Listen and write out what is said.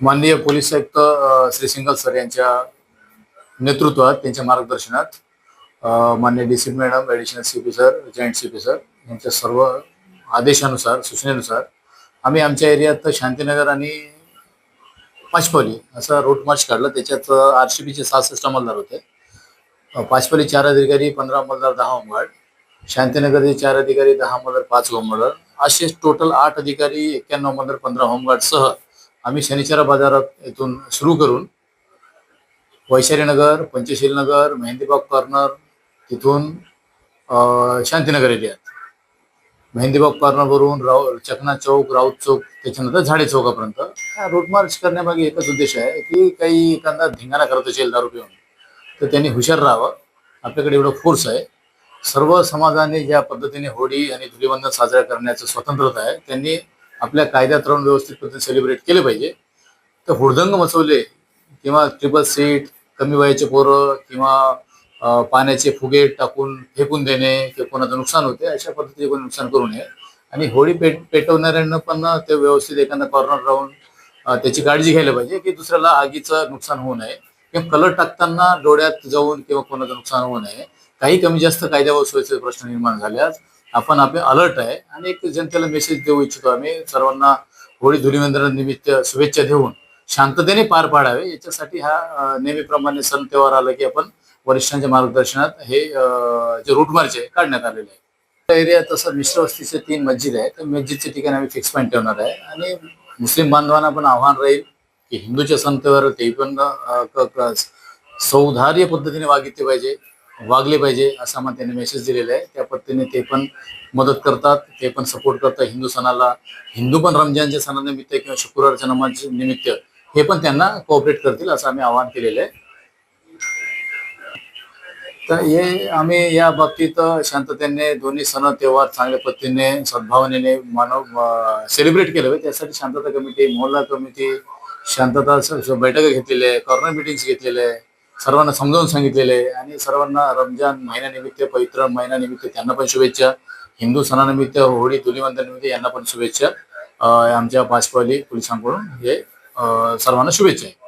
माननीय पोलीस आयुक्त Shri single sir यांच्या नेतृत्वात त्यांच्या मार्गदर्शनात माननीय D C madam additional C P sir joint C P sir यांच्या सर्व आदेशानुसार सूचनेनुसार आम्ही आमच्या एरियात शांतीनगर आणि पाचपौली असा रूट मार्च काढला. त्याच्यात आर सी बीचे सहासष्ट अंमलदार होते. पाचपली चार अधिकारी पंधरा अंमलदार दहा होमगार्ड. शांतीनगरचे चार अधिकारी दहा अंमलदार पाच होमगार्ड. असे टोटल आठ अधिकारी एक्क्याण्णव अंमलदार पंधरा होमगार्डसह आम्ही शनिचर बाजारात इथून सुरू करून वैशालीनगर पंचशील नगर मेहंदीबाग कॉर्नर तिथून शांतीनगर एरियात मेहंदीबाग कॉर्नरवरून राव चकना चौक राऊत चौक त्याच्यानंतर झाडे चौकापर्यंत. हा रूट मार्च करण्यामागे एकच उद्देश आहे की काही एखादा धिंगाणा करत असेल दारू पिऊन तर त्यांनी हुशार राहावं. आपल्याकडे एवढं फोर्स आहे. सर्व समाजाने ज्या पद्धतीने होळी आणि धुलीवंदन साजरा करण्याचं स्वतंत्रता आहे त्यांनी आपल्या कायद्यात राहून व्यवस्थित पद्धतीने सेलिब्रेट केले पाहिजे. तर हुडदंग मचवले किंवा ट्रिपल सीट कमी वयाचे पोरं किंवा पाण्याचे फुगे टाकून फेकून देणे किंवा कोणाचं नुकसान होते अशा पद्धतीचे कोणी नुकसान करू नये. आणि होळी पेट पेटवणाऱ्यांना पण ते व्यवस्थित एखादा कॉर्नर राहून त्याची काळजी घ्यायला पाहिजे की दुसऱ्याला आगीचं नुकसान होऊ नये. किंवा कलर टाकताना डोळ्यात जाऊन किंवा कोणाचं नुकसान होऊ नये. काही कमी जास्त कायद्यावर सोयीचे प्रश्न निर्माण झाल्यास आपण आपले अलर्ट आहे. आणि एक जनतेला मेसेज देऊ इच्छितो आम्ही. सर्वांना होळी धुलीवंदनानिमित्त शुभेच्छा देऊन शांततेने पार पाडावे. याच्यासाठी हा नेहमीप्रमाणे सण त्योहार आला की आपण वरिष्ठांच्या मार्गदर्शनात हे जे रूट मार्च आहे काढण्यात आलेले आहे. त्या एरियात तसं मिश्र वस्तीचे तीन मस्जिद आहे तर मस्जिदचे ठिकाणी आम्ही फिक्स पॉईंट ठेवणार आहे. आणि मुस्लिम बांधवांना पण आव्हान राहील की हिंदूचे सण त्योहार ते पण सौधार्य पद्धतीने वागितले पाहिजे. वागले पाहिजे असा मग त्यांनी मेसेज दिलेला आहे. त्या पद्धतीने ते पण मदत करतात ते पण सपोर्ट करतात. हिंदू सणाला हिंदू पण रमजानच्या सणानिमित्त किंवा शुक्रवारच्या नमाज निमित्त हे पण त्यांना कोऑपरेट करतील असं आम्ही आवाहन केलेलं आहे. तर हे आम्ही या बाबतीत शांततेने दोन्ही सण त्योहार चांगल्या पद्धतीने सद्भावनेने मानव सेलिब्रेट केलं पाहिजे. त्यासाठी शांतता कमिटी मोहल्ला कमिटी शांतता बैठक बैठका घेतलेल्या आहे कॉर्नर मिटिंग्स घेतलेल्या आहे. सर्वांना समजावून सांगितलेले आहे. आणि सर्वांना रमजान महिन्यानिमित्त पवित्र महिन्यानिमित्त त्यांना पण शुभेच्छा. हिंदू सणानिमित्त होळी धुलीवंदनानिमित्त यांना पण शुभेच्छा. आमच्या पाचपाली पोलिसांकडून हे सर्वांना शुभेच्छा आहे.